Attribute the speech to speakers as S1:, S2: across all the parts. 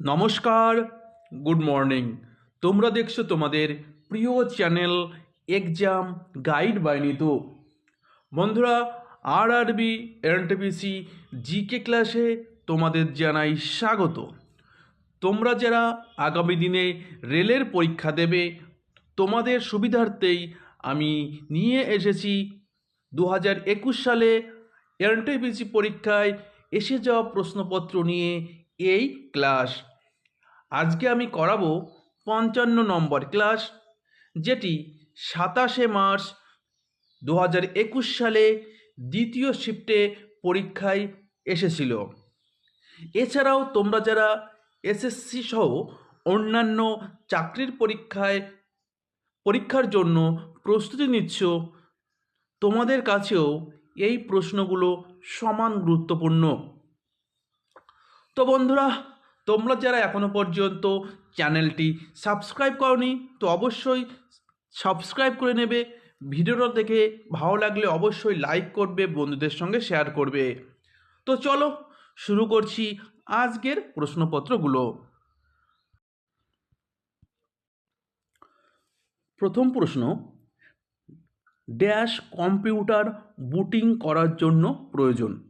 S1: নমস্কার, good morning. তোমরা দেখছ তোমাদের প্রিয় channel exam guide by Nitu. বন্ধুরা আর আরবি এনটিপিসি জিকে ক্লাসে তোমাদের জানাই স্বাগত। তোমরা যারা আগামী দিনে রেলের পরীক্ষা দেবে, তোমাদের সুবিধার্থেই আমি নিয়ে এসেছি। দু হাজার একুশ সালে এনটিপিসি পরীক্ষায় এসে যাওয়া প্রশ্নপত্র নিয়ে এই ক্লাস। আজকে আমি করাবো পঞ্চান্ন নম্বর ক্লাস, যেটি সাতাশে মার্চ দু একুশ সালে দ্বিতীয় শিফটে পরীক্ষায় এসেছিল। এছাড়াও তোমরা যারা এসএসসি সহ অন্যান্য চাকরির পরীক্ষায়, পরীক্ষার জন্য প্রস্তুতি নিচ্ছ, তোমাদের কাছেও এই প্রশ্নগুলো সমান গুরুত্বপূর্ণ। তো বন্ধুরা, তোমরা যারা এখনও পর্যন্ত চ্যানেলটি সাবস্ক্রাইব করনি, তো অবশ্যই সাবস্ক্রাইব করে নেবে। ভিডিওটা দেখে ভালো লাগলে অবশ্যই লাইক করবে, বন্ধুদের সঙ্গে শেয়ার করবে। তো চলো শুরু করছি আজকের প্রশ্নপত্রগুলো। প্রথম প্রশ্ন, ড্যাশ কম্পিউটার বুটিং করার জন্য প্রয়োজন।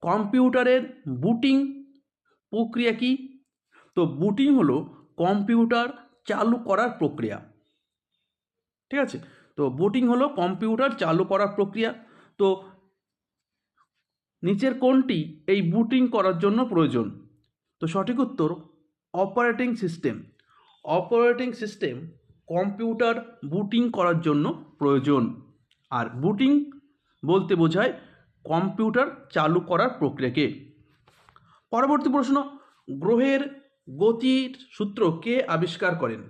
S1: কম্পিউটারের বুটিং প্রক্রিয়া কি? তো বুটিং হলো কম্পিউটার চালু করার প্রক্রিয়া। ঠিক আছে? তো বুটিং হলো কম্পিউটার চালু করার প্রক্রিয়া। তো নিচের কোনটি এই বুটিং করার জন্য প্রয়োজন। তো সঠিক উত্তর, operating system. Operating system computer booting করার জন্য প্রয়োজন। আর বুটিং বলতে বোঝায় কম্পিউটার চালু করার প্রক্রিয়াকে। পরবর্তী প্রশ্ন, গ্রহের গতির সূত্র কে আবিষ্কার করেন?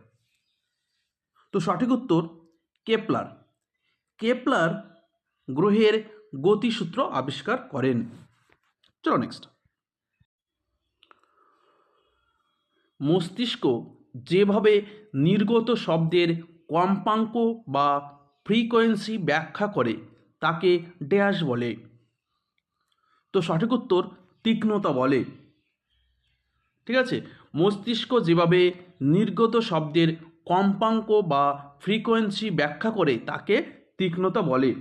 S1: তো সঠিক উত্তর, কেপলার। কেপলার গ্রহের গতিসূত্র আবিষ্কার করেন। চলো নেক্সট মস্তিষ্ক যেভাবে নির্গত শব্দের কম্পাঙ্ক বা ফ্রিকোয়েন্সি ব্যাখ্যা করে, তাকে ড্যাশ বলে। তো সঠিক উত্তর তীক্ষ্ণতা বলে। ঠিক আছে? মস্তিষ্ক যেভাবে নির্গত শব্দের কম্পাঙ্ক বা ফ্রিকোয়েন্সি ব্যাখ্যা করে, তাকে তীক্ষ্ণতা বলে।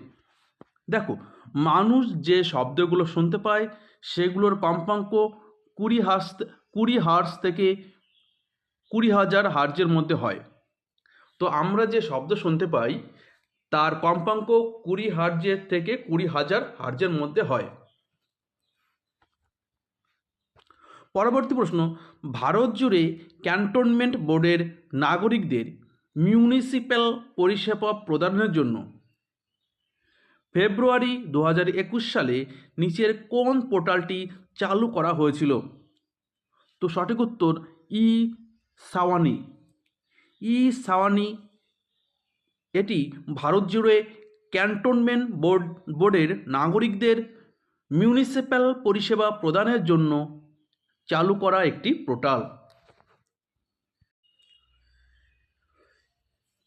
S1: দেখো, মানুষ যে শব্দগুলো শুনতে পায়, সেগুলোর কম্পাঙ্ক কুড়ি হার্স কুড়ি হার্স থেকে কুড়ি হাজার হার্জের মধ্যে হয়। তো আমরা যে শব্দ শুনতে পাই, তার কম্পাঙ্ক কুড়ি হার্জের থেকে কুড়ি হাজার হার্জের মধ্যে হয়। পরবর্তী প্রশ্ন, ভারত জুড়ে ক্যান্টনমেন্ট বোর্ডের নাগরিকদের মিউনিসিপ্যাল পরিষেবা প্রদানের জন্য ফেব্রুয়ারি দু হাজার একুশ সালে নিচের কোন পোর্টালটি চালু করা হয়েছিল? তো সঠিক উত্তর, ই সাওয়ানি। ই সাওয়ানি, এটি ভারত জুড়ে ক্যান্টনমেন্ট বোর্ড, বোর্ডের নাগরিকদের মিউনিসিপ্যাল পরিষেবা প্রদানের জন্য চালু করা একটি পোর্টাল।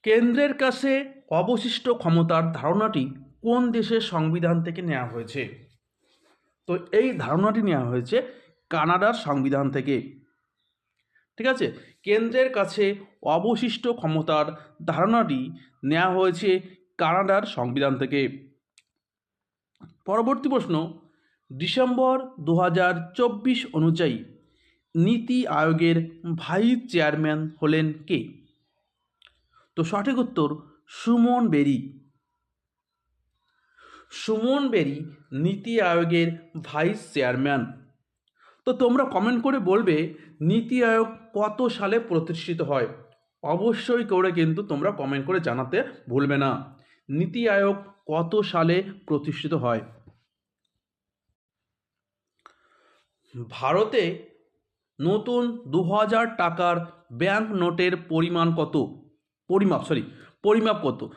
S1: কেন্দ্রের কাছে অবশিষ্ট ক্ষমতার ধারণাটি কোন দেশের সংবিধান থেকে নেওয়া হয়েছে? তো এই ধারণাটি নেওয়া হয়েছে কানাডার সংবিধান থেকে। ঠিক আছে? কেন্দ্রের কাছে অবশিষ্ট ক্ষমতার ধারণাটি নেওয়া হয়েছে কানাডার সংবিধান থেকে। পরবর্তী প্রশ্ন ডিসেম্বর দু হাজার চব্বিশ অনুযায়ী নীতি আয়োগের ভাইস চেয়ারম্যান হলেন কে? তো সঠিক উত্তর সুমন বেরি। সুমন বেরি নীতি আয়োগের ভাইস চেয়ারম্যান। তো তোমরা কমেন্ট করে বলবে নীতি আয়োগ কত সালে প্রতিষ্ঠিত হয়? অবশ্যই করে কিন্তু তোমরা কমেন্ট করে জানাতে ভুলবে না। নীতি আয়োগ কত সালে প্রতিষ্ঠিত হয়? ভারতে নতুন দু হাজার টাকার ব্যাংক নোটের পরিমাণ কত? পরিমাপ সরি পরিমাপ কত?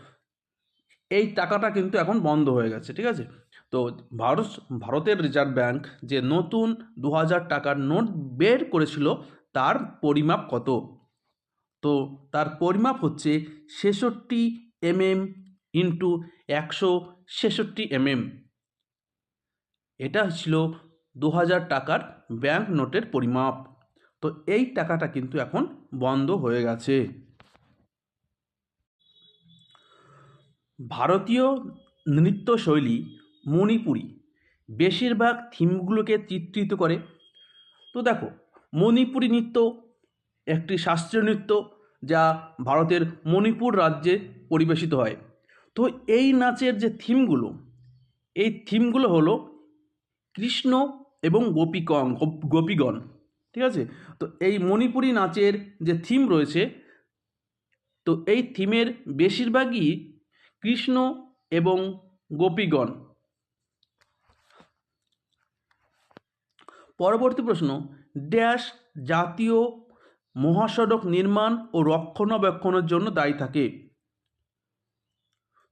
S1: এই টাকাটা কিন্তু এখন বন্ধ হয়ে গেছে, ঠিক আছে? তো ভারত, ভারতের রিজার্ভ ব্যাংক যে নতুন দু হাজার টাকার নোট বের করেছিল, তার পরিমাপ কত? তো তার পরিমাপ হচ্ছে ছেষট্টি এমএম ইন্টু একশো ছেষট্টি এমএম। এটা ছিল দু হাজার টাকার ব্যাংক নোটের পরিমাপ। তো এই টাকাটা কিন্তু এখন বন্ধ হয়ে গেছে। ভারতীয় নৃত্যশৈলী মণিপুরী বেশিরভাগ থিমগুলোকে চিত্রিত করে। তো দেখো, মণিপুরী নৃত্য একটি শাস্ত্রীয় নৃত্য যা ভারতের মণিপুর রাজ্যে পরিবেশিত হয়। তো এই নাচের যে থিমগুলো, এই থিমগুলো হলো কৃষ্ণ এবং গোপীকং গোপ- গোপীগণ, ঠিক আছে? তো এই মণিপুরী নাচের যে থিম রয়েছে, তো এই থিমের বেশিরভাগই কৃষ্ণ এবং গোপীগণ। পরবর্তী প্রশ্ন, ড্যাশ জাতীয় মহাসড়ক নির্মাণ ও রক্ষণাবেক্ষণের জন্য দায়ী থাকে।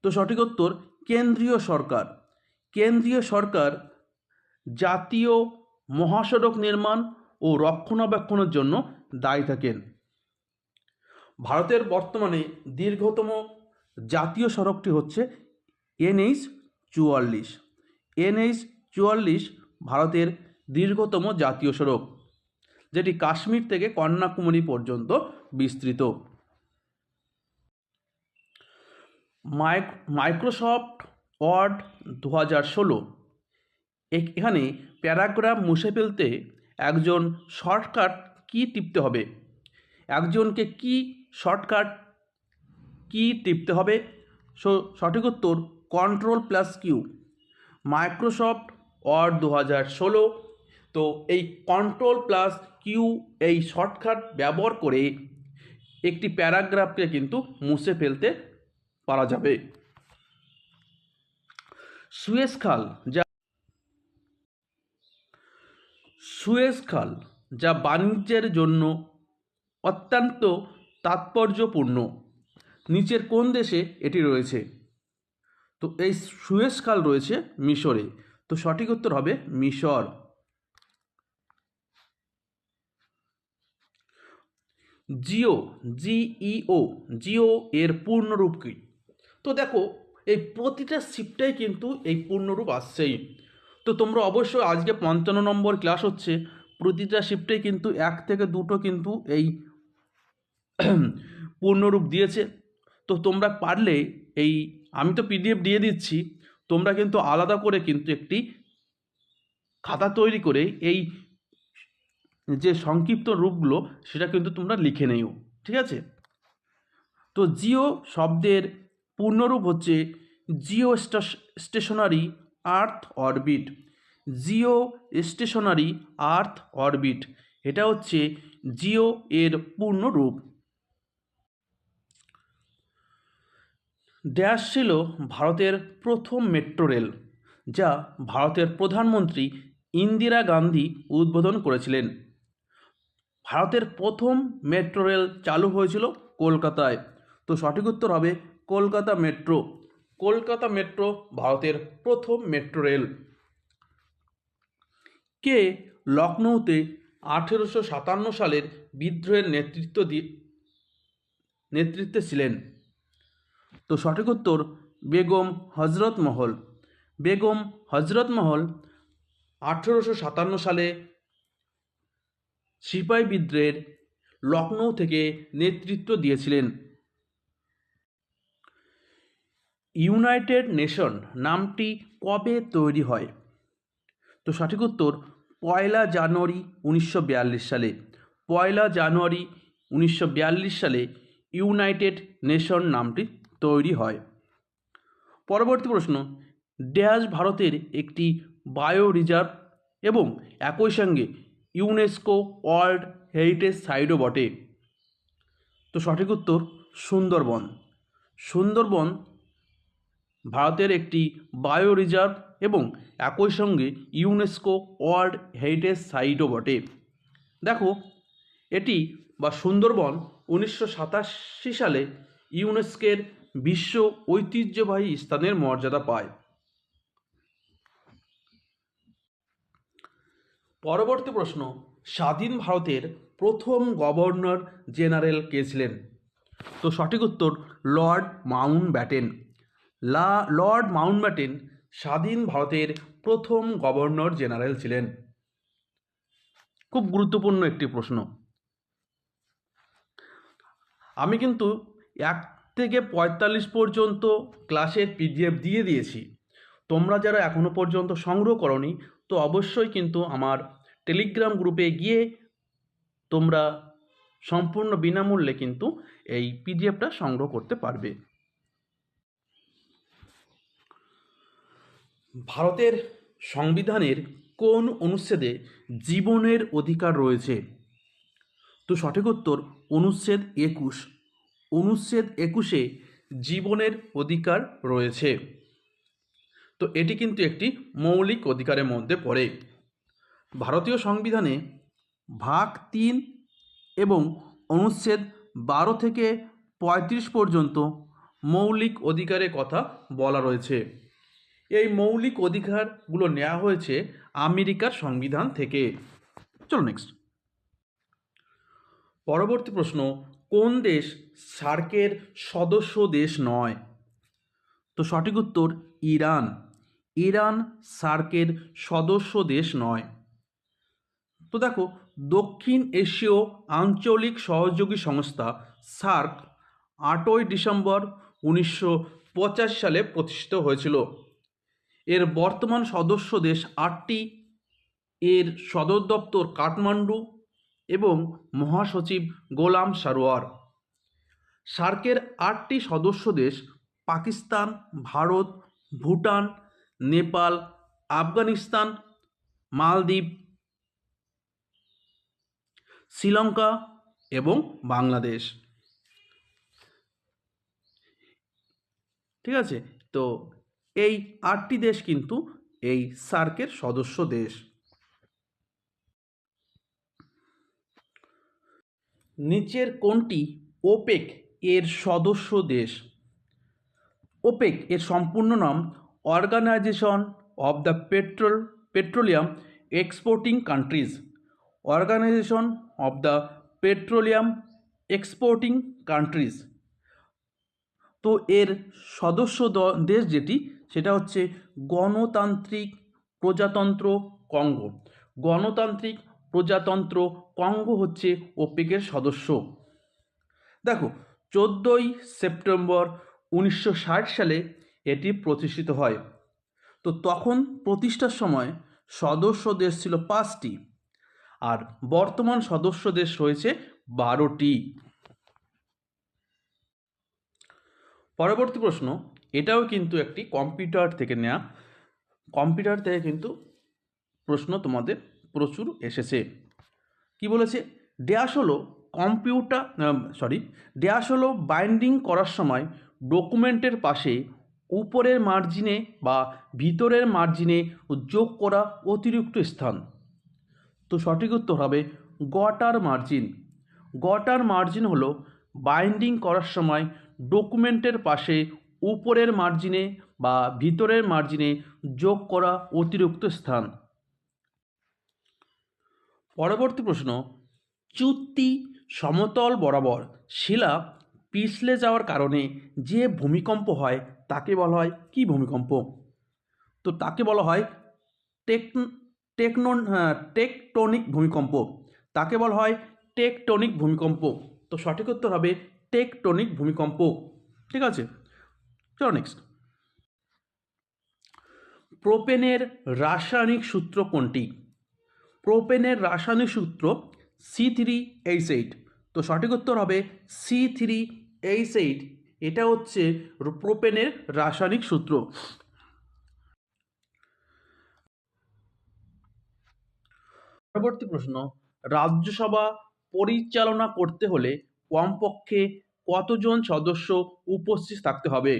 S1: তো সঠিক উত্তর, কেন্দ্রীয় সরকার। কেন্দ্রীয় সরকার জাতীয় মহাসড়ক নির্মাণ ও রক্ষণাবেক্ষণের জন্য দায়ী থাকেন। ভারতের বর্তমানে দীর্ঘতম জাতীয় সড়কটি হচ্ছে এনএইচ চুয়াল্লিশ। এনএইচ চুয়াল্লিশ ভারতের দীর্ঘতম জাতীয় সড়ক, যেটি কাশ্মীর থেকে কন্যাকুমারী পর্যন্ত বিস্তৃত। মাইক্রোসফট ওয়ার্ড দু হাজার ষোলো এখানে প্যারাগ্রাফ মুছে ফেলতে একজন শর্টকাট কি টিপতে হবে? একজনকে কি শর্টকাট কি টিপতে হবে? সঠিক উত্তর control plus Q Microsoft Word দু হাজার ষোলো। তো এই কন্ট্রোল প্লাস কিউ এই শর্টকাট ব্যবহার করে একটি প্যারাগ্রাফকে কিন্তু মুছে ফেলতে পারা যাবে। সুয়েজ খাল, যা সুয়েজ খাল যা বাণিজ্যের জন্য অত্যন্ত তাৎপর্যপূর্ণ। নিচের কোন দেশে এটি রয়েছে? তো এই সুয়েজ খাল রয়েছে মিশরে। তো সঠিক উত্তর হবে মিশর। জিও, জিইও, জিও এর পূর্ণরূপ কী? তো দেখো, এই প্রতিটা শিফটাই কিন্তু এই পূর্ণরূপ আসছেই। তো তোমরা অবশ্যই আজকে পঞ্চান্ন নম্বর ক্লাস হচ্ছে। প্রতিটা শিফটেই কিন্তু এক থেকে দুটো কিন্তু এই পূর্ণরূপ দিয়েছে। তো তোমরা পারলে এই, আমি তো পিডিএফ দিয়ে দিচ্ছি, তোমরা কিন্তু আলাদা করে কিন্তু একটি খাতা তৈরি করে এই যে সংক্ষিপ্ত রূপগুলো, সেটা কিন্তু তোমরা লিখে নিও। ঠিক আছে? তো জিও শব্দের পূর্ণরূপ হচ্ছে geostationary earth orbit. Geostationary earth orbit. এটা হচ্ছে জিও এর পূর্ণরূপ ড্যাশ ছিল ভারতের প্রথম মেট্রো রেল, যা ভারতের প্রধানমন্ত্রী ইন্দিরা গান্ধী উদ্বোধন করেছিলেন। ভারতের প্রথম মেট্রো রেল চালু হয়েছিল কলকাতায়। তো সঠিক উত্তর হবে কলকাতা মেট্রো। কলকাতা মেট্রো, ভারতের প্রথম মেট্রো রেল। কে লখনৌতে আঠেরোশো সাতান্ন সালের বিদ্রোহের নেতৃত্ব দিয়ে নেতৃত্বে ছিলেন? তো সঠিক উত্তর, বেগম হজরত মহল। বেগম হজরত মহল আঠেরোশো সাতান্ন সালে সিপাহী বিদ্রোহের লখনৌ থেকে নেতৃত্ব দিয়েছিলেন। ইউনাইটেড নেশন নামটি কবে তৈরি হয়? তো সঠিক উত্তর, পয়লা জানুয়ারি উনিশশো বিয়াল্লিশ সালে। পয়লা জানুয়ারি উনিশশো বিয়াল্লিশ সালে ইউনাইটেড নেশন নামটি তৈরি হয়। পরবর্তী প্রশ্ন ড্যাশ ভারতের একটি বায়ো রিজার্ভ এবং একই সঙ্গে ইউনেস্কো ওয়ার্ল্ড হেরিটেজ সাইটও বটে। তো সঠিক উত্তর, সুন্দরবন। সুন্দরবন ভারতের একটি বায়ো রিজার্ভ এবং একই সঙ্গে ইউনেস্কো ওয়ার্ল্ড হেরিটেজ সাইটও বটে। দেখো, এটি বা সুন্দরবন উনিশশো সাতাশি সালে ইউনেস্কের বিশ্ব ঐতিহ্যবাহী স্থানের মর্যাদা পায়। পরবর্তী প্রশ্ন, স্বাধীন ভারতের প্রথম গভর্নর জেনারেল কে ছিলেন? তো সঠিক উত্তর, লর্ড মাউন্ট ব্যাটেন লা, লর্ড মাউন্ট ব্যাটেন স্বাধীন ভারতের প্রথম গভর্নর জেনারেল ছিলেন। খুব গুরুত্বপূর্ণ একটি প্রশ্ন। আমি কিন্তু এক থেকে পঁয়তাল্লিশ পর্যন্ত ক্লাসের পিডিএফ দিয়ে দিয়েছি। তোমরা যারা এখনও পর্যন্ত সংগ্রহ করনি, তো অবশ্যই কিন্তু আমার টেলিগ্রাম গ্রুপে গিয়ে তোমরা সম্পূর্ণ বিনামূল্যে কিন্তু এই পিডিএফটা সংগ্রহ করতে পারবে। ভারতের সংবিধানের কোন অনুচ্ছেদে জীবনের অধিকার রয়েছে? তো সঠিক উত্তর অনুচ্ছেদ একুশ। অনুচ্ছেদ একুশে জীবনের অধিকার রয়েছে। তো এটি কিন্তু একটি মৌলিক অধিকারের মধ্যে পড়ে। ভারতীয় সংবিধানে ভাগ তিন এবং অনুচ্ছেদ বারো থেকে পঁয়ত্রিশ পর্যন্ত মৌলিক অধিকারের কথা বলা রয়েছে। এই মৌলিক অধিকারগুলো নেওয়া হয়েছে আমেরিকার সংবিধান থেকে। চলো নেক্সট পরবর্তী প্রশ্ন, কোন দেশ সার্কের সদস্য দেশ নয়? তো সঠিক উত্তর, ইরান। ইরান সার্কের সদস্য দেশ নয়। তো দেখো, দক্ষিণ এশীয় আঞ্চলিক সহযোগী সংস্থা সার্ক আটই ডিসেম্বর উনিশশো সালে প্রতিষ্ঠিত হয়েছিল। এর বর্তমান সদস্য দেশ আটটি। এর সদর দপ্তর কাঠমান্ডু এবং মহাসচিব গোলাম সারোয়ার। সার্কের আটটি সদস্য দেশ পাকিস্তান, ভারত, ভুটান, নেপাল, আফগানিস্তান, মালদ্বীপ, শ্রীলঙ্কা এবং বাংলাদেশ। ঠিক আছে? তো এই আটটি দেশ কিন্তু এই সার্কের সদস্য দেশ। নিচের কোনটি ওপেক এর সদস্য দেশ। ওপেক এর সম্পূর্ণ নাম organization of the petrol, petroleum exporting countries. Organization of the petroleum exporting countries. তো এর সদস্য দেশ যেটি সেটা হচ্ছে গণতান্ত্রিক প্রজাতন্ত্র কঙ্গো। গণতান্ত্রিক প্রজাতন্ত্র কঙ্গো হচ্ছে ওপেকের সদস্য। দেখো, চোদ্দোই সেপ্টেম্বর উনিশশো ষাট সালে এটি প্রতিষ্ঠিত হয়। তো তখন প্রতিষ্ঠার সময় সদস্য দেশ ছিল পাঁচটি আর বর্তমান সদস্য দেশ রয়েছে বারোটি। পরবর্তী প্রশ্ন এটাও কিন্তু একটি কম্পিউটার থেকে নেওয়া কম্পিউটার থেকে কিন্তু প্রশ্ন তোমাদের প্রচুর এসেছে। কি বলেছে? ড্যাশ হলো কম্পিউটার সরি ড্যাশ হলো বাইন্ডিং করার সময় ডকুমেন্টের পাশে উপরের মার্জিনে বা ভিতরের মার্জিনে যোগ করা অতিরিক্ত স্থান। তো সঠিক উত্তর হবে গটার মার্জিন গটার মার্জিন হলো বাইন্ডিং করার সময় ডকুমেন্টের পাশে উপরের মার্জিনে বা ভিতরের মার্জিনে যোগ করা অতিরিক্ত স্থান। পরবর্তী প্রশ্ন, চুক্তি সমতল বরাবর শিলা পিছলে যাওয়ার কারণে যে ভূমিকম্প হয় তাকে বলা হয় কি ভূমিকম্প? তো তাকে বলা হয় টেক টেকনো টেকটনিক ভূমিকম্প। তাকে বলা হয় টেকটনিক ভূমিকম্প। তো সঠিক উত্তর হবে টেকটনিক ভূমিকম্প। ঠিক আছে? চলো নেক্সট প্রোপেনের রাসায়নিক সূত্র কোনটি? প্রোপেনের রাসায়নিক সূত্র সি থ্রি এইচ এইট তো সঠিক উত্তর হবে সি থ্রি এইচ এইট এটা হচ্ছে প্রোপেনের রাসায়নিক সূত্র। পরবর্তী প্রশ্ন, রাজ্যসভা পরিচালনা করতে হলে কমপক্ষে কতজন সদস্য উপস্থিত থাকতে হবে?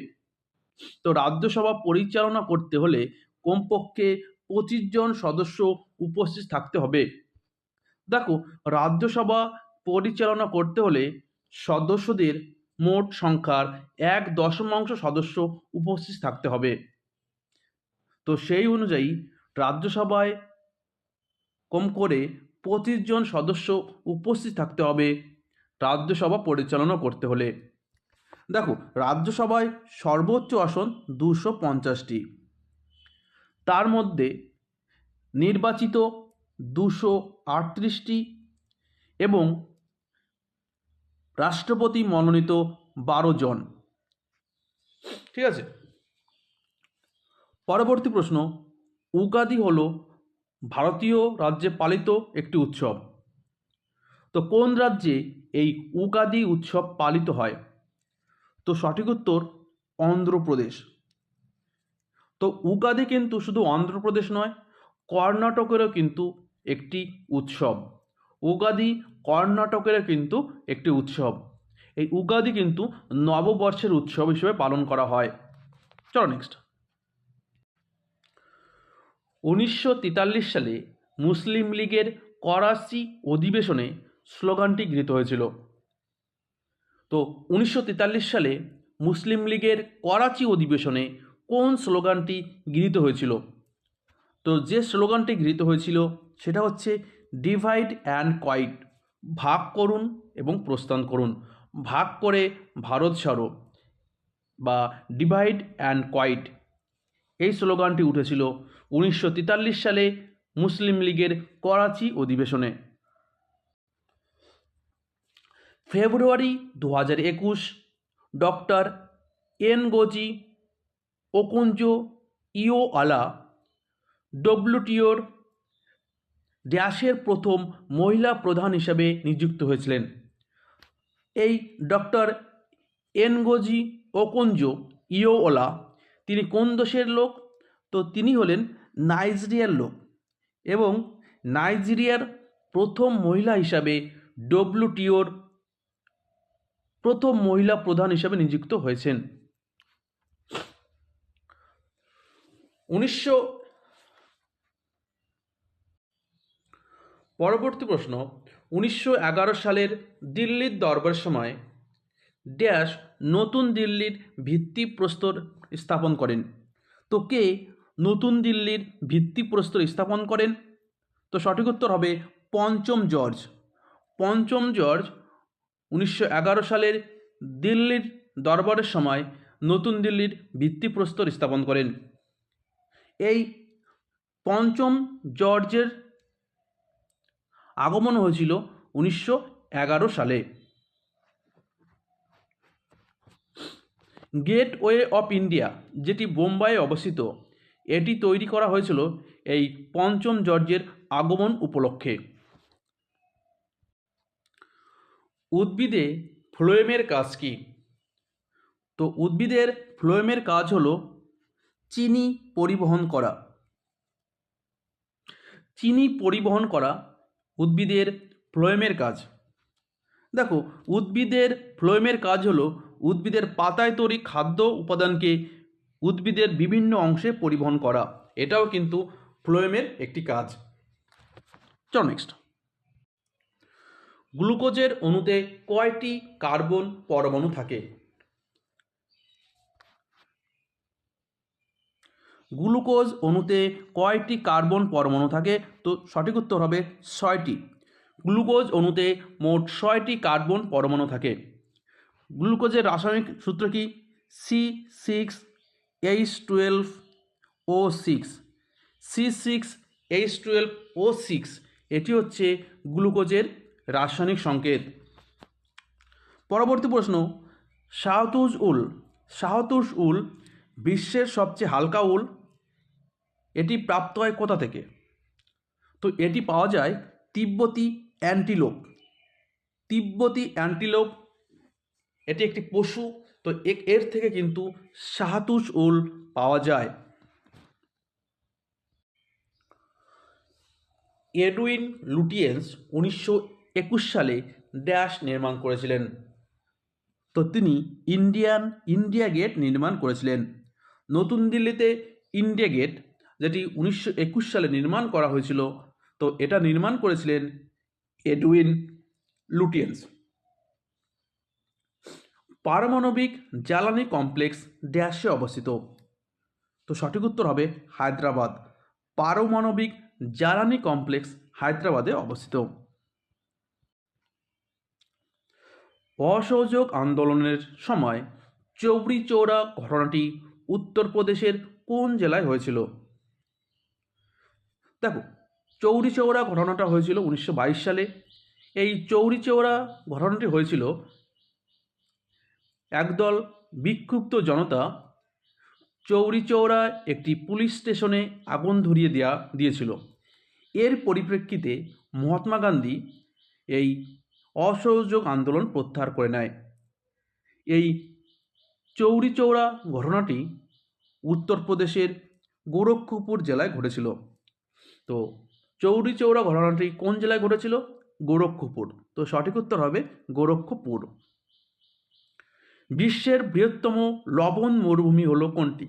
S1: তো রাজ্যসভা পরিচালনা করতে হলে কমপক্ষে পঁচিশ জন সদস্য উপস্থিত থাকতে হবে। দেখো, রাজ্যসভা পরিচালনা করতে হলে সদস্যদের মোট সংখ্যার এক দশমাংশ সদস্য উপস্থিত থাকতে হবে। তো সেই অনুযায়ী রাজ্যসভায় কম করে পঁচিশ জন সদস্য উপস্থিত থাকতে হবে রাজ্যসভা পরিচালনা করতে হলে। দেখো, রাজ্যসভায় সর্বোচ্চ আসন দুশো পঞ্চাশটি। তার মধ্যে নির্বাচিত দুশো আটত্রিশটি এবং রাষ্ট্রপতি মনোনীত বারো জন। ঠিক আছে? পরবর্তী প্রশ্ন, উগাদি হল ভারতীয় রাজ্যে পালিত একটি উৎসব। তো কোন রাজ্যে এই উগাদি উৎসব পালিত হয়? তো সঠিক উত্তর অন্ধ্রপ্রদেশ। তো উগাদি কিন্তু শুধু অন্ধ্রপ্রদেশ নয়, কর্ণাটকেরও কিন্তু একটি উৎসব। উগাদি কর্ণাটকেরও কিন্তু একটি উৎসব। এই উগাদি কিন্তু নববর্ষের উৎসব হিসেবে পালন করা হয়। চলো নেক্সট উনিশশো তেতাল্লিশ সালে মুসলিম লীগের করাচি অধিবেশনে স্লোগানটি গৃহীত হয়েছিল। তো উনিশশো তেতাল্লিশ সালে মুসলিম লীগের করাচি অধিবেশনে কোন স্লোগানটি গৃহীত হয়েছিল? তো যে স্লোগানটি গৃহীত হয়েছিল সেটা হচ্ছে ডিভাইড অ্যান্ড কোয়াইট ভাগ করুন এবং প্রস্থান করুন ভাগ করে ভারত ছাড়ো বা ডিভাইড অ্যান্ড কোয়াইট এই স্লোগানটি উঠেছিল উনিশশো তেতাল্লিশ সালে মুসলিম লীগের করাচি অধিবেশনে। ফেব্রুয়ারি দু হাজার একুশ, ডক্টর এন গোজি ওকুঞ্জ ইও আলা ডব্লিউটিওর ড্যাশের প্রথম মহিলা প্রধান হিসাবে নিযুক্ত হয়েছিলেন। এই ডক্টর এনগোজি ওকঞ্জো ইওওলা তিনি কোন দেশের লোক? তো তিনি হলেন নাইজেরিয়ার লোক এবং নাইজেরিয়ার প্রথম মহিলা হিসাবে ডব্লিউটিওর প্রথম মহিলা প্রধান হিসাবে নিযুক্ত হয়েছেন। উনিশশো পরবর্তী প্রশ্ন, উনিশশো এগারো সালের দিল্লির দরবার সময় ড্যাশ নতুন দিল্লির ভিত্তিপ্রস্তর স্থাপন করেন। তো কে নতুন দিল্লির ভিত্তিপ্রস্তর স্থাপন করেন? তো সঠিক উত্তর হবে পঞ্চম জর্জ। পঞ্চম জর্জ উনিশশো এগারো সালের দিল্লির দরবারের সময় নতুন দিল্লির ভিত্তিপ্রস্তর স্থাপন করেন। এই পঞ্চম জর্জের আগমন হয়েছিল উনিশশো এগারো সালে। গেটওয়ে অফ ইন্ডিয়া, যেটি বোম্বাইয়ে অবস্থিত, এটি তৈরি করা হয়েছিল এই পঞ্চম জর্জের আগমন উপলক্ষে। উদ্ভিদে ফ্লোয়েমের কাজ কি? তো উদ্ভিদের ফ্লোয়েমের কাজ হলো চিনি পরিবহন করা। চিনি পরিবহন করা উদ্ভিদের ফ্লোয়েমের কাজ। দেখো, উদ্ভিদের ফ্লোয়েমের কাজ হলো উদ্ভিদের পাতায় তৈরি খাদ্য উপাদানকে উদ্ভিদের বিভিন্ন অংশে পরিবহন করা। এটাও কিন্তু ফ্লোয়েমের একটি কাজ। চল নেক্সট গ্লুকোজের অণুতে কয়টি কার্বন পরমাণু থাকে? গ্লুকোজ অণুতে কয়টি কার্বন পরমাণু থাকে? তো সঠিক উত্তর হবে ছয়টি। গ্লুকোজ অণুতে মোট ছয়টি কার্বন পরমাণু থাকে। গ্লুকোজের রাসায়নিক সূত্র কি? C six H twelve O six. C six H twelve O six, এটি হচ্ছে গ্লুকোজের রাসায়নিক সংকেত। পরবর্তী প্রশ্ন শাহতুজ উল। শাহতুজ উল বিশ্বের সবচেয়ে হালকা উল। এটি প্রাপ্ত হয় কোথা থেকে? তো এটি পাওয়া যায় তিব্বতী অ্যান্টিলোপ। তিব্বতী অ্যান্টিলোপ, এটি একটি পশু, তো এর থেকে কিন্তু শাহাতুজ উল পাওয়া যায়। এডুইন লুটিয়েন্স উনিশশো একুশ সালে ড্যাশ নির্মাণ করেছিলেন। তো তিনি ইন্ডিয়ান, ইন্ডিয়া গেট নির্মাণ করেছিলেন। নতুন দিল্লিতে ইন্ডিয়া গেট, যেটি উনিশশো একুশ সালে নির্মাণ করা হয়েছিল, তো এটা নির্মাণ করেছিলেন এডুইন লুটিয়েন্স। পারমাণবিক জ্বালানি কমপ্লেক্স ড্যাশে অবস্থিত। তো সঠিক উত্তর হবে হায়দ্রাবাদ। পারমাণবিক জ্বালানি কমপ্লেক্স হায়দ্রাবাদে অবস্থিত। অসহযোগ আন্দোলনের সময় চৌরি চৌরা ঘটনাটি উত্তরপ্রদেশের কোন জেলায় হয়েছিল? দেখো চৌরি চৌরা ঘটনাটা হয়েছিল উনিশশো বাইশ সালে। এই চৌরি চৌরা ঘটনাটি হয়েছিল একদল বিক্ষুব্ধ জনতা চৌরি চৌরা একটি পুলিশ স্টেশনে আগুন ধরিয়ে দেওয়া দিয়েছিল। এর পরিপ্রেক্ষিতে মহাত্মা গান্ধী এই অসহযোগ আন্দোলন প্রত্যাহার করে নেয়। এই চৌরি চৌরা ঘটনাটি উত্তরপ্রদেশের গোরক্ষপুর জেলায় ঘটেছিল। তো চৌরি চৌরা ঘটনাটি কোন জেলায় ঘটেছিল? গোরক্ষপুর। তো সঠিক উত্তর হবে গোরক্ষপুর। বিশ্বের বৃহত্তম লবণ মরুভূমি হলো কোনটি?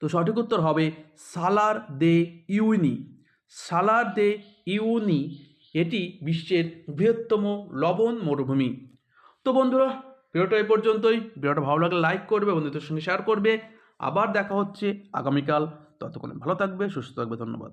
S1: তো সঠিক উত্তর হবে সালার দে ইউনি সালার দে ইউনি এটি বিশ্বের বৃহত্তম লবণ মরুভূমি। তো বন্ধুরা, ভিডিওটা এই পর্যন্তই। ভিডিওটা ভালো লাগলে লাইক করবে, বন্ধুদের সঙ্গে শেয়ার করবে। আবার দেখা হচ্ছে আগামীকাল। ততক্ষণে ভালো থাকবে, সুস্থ থাকবে, ধন্যবাদ।